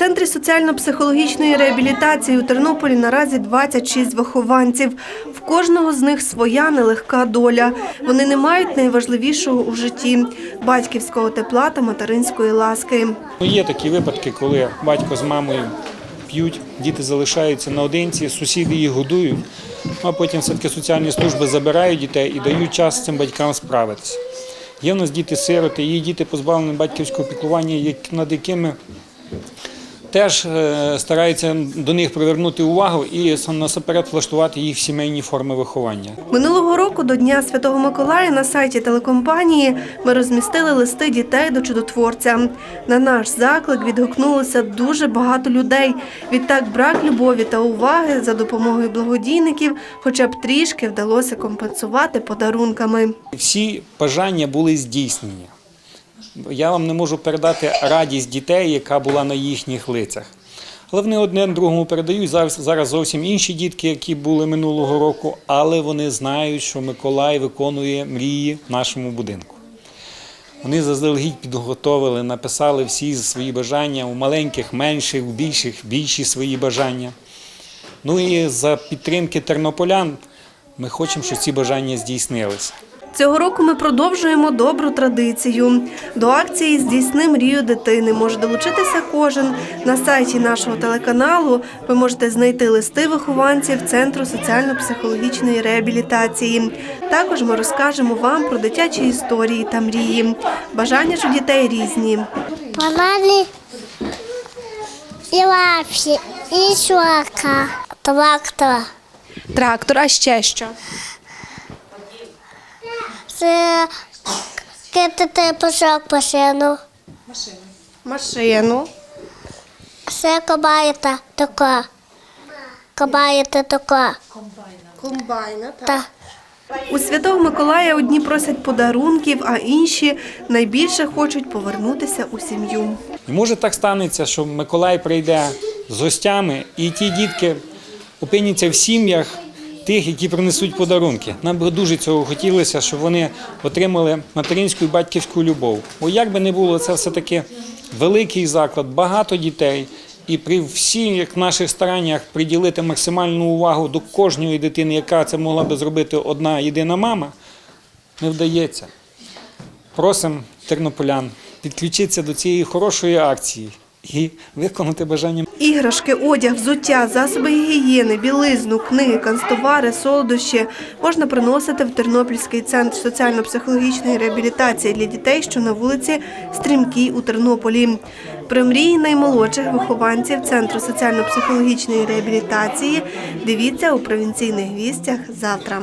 центрі соціально-психологічної реабілітації у Тернополі наразі 26 вихованців. В кожного з них своя нелегка доля. Вони не мають найважливішого у житті батьківського тепла та материнської ласки. Ну, Є такі випадки, коли батько з мамою п'ють, діти залишаються наодинці, сусіди їх годують, ну, а потім все-таки соціальні служби забирають дітей і дають час цим батькам справитися. Є в нас діти-сироти, є діти позбавлені батьківського піклування, над якими теж е, стараються до них привернути увагу і насамперед влаштувати їх в сімейні форми виховання. Минулого року до Дня Святого Миколая на сайті телекомпанії ми розмістили листи дітей до чудотворця. На наш заклик відгукнулося дуже багато людей. Відтак брак любові та уваги за допомогою благодійників хоча б трішки вдалося компенсувати подарунками. Всі бажання були здійснені. Я вам не можу передати радість дітей, яка була на їхніх лицях. Але вони одне другому передають. Зараз, зараз зовсім інші дітки, які були минулого року, але вони знають, що Миколай виконує мрії в нашому будинку. Вони заздалегідь підготовили, написали всі свої бажання у маленьких, менших, у більших, більші свої бажання. Ну і за підтримки тернополян ми хочемо, щоб ці бажання здійснилися. Цього року ми продовжуємо добру традицію. До акції Здійсни мрію дитини може долучитися кожен. На сайті нашого телеканалу ви можете знайти листи вихованців Центру соціально-психологічної реабілітації. Також ми розкажемо вам про дитячі історії та мрії. Бажання ж у дітей різні. Банани і лапші, і швака, трактор. Трактор, а ще що? Це кидати пушок машину. Машину. Це кабаєта така. Кабаєта така. Комбайна. Та. У Святого Миколая одні просять подарунків, а інші найбільше хочуть повернутися у сім'ю. І може так станеться, що Миколай прийде з гостями, і ті дітки опиняться в сім'ях тих, які принесуть подарунки. Нам би дуже цього хотілося, щоб вони отримали материнську і батьківську любов. Бо як би не було, це все-таки великий заклад, багато дітей. І при всіх наших стараннях приділити максимальну увагу до кожної дитини, яка це могла би зробити одна єдина мама, не вдається. Просимо тернополян підключитися до цієї хорошої акції і виконати бажання. Іграшки, одяг, взуття, засоби гігієни, білизну, книги, канцтовари, солодощі можна приносити в Тернопільський центр соціально-психологічної реабілітації для дітей, що на вулиці Стрімкій у Тернополі. Про мрії наймолодших вихованців Центру соціально-психологічної реабілітації дивіться у провінційних вістях завтра.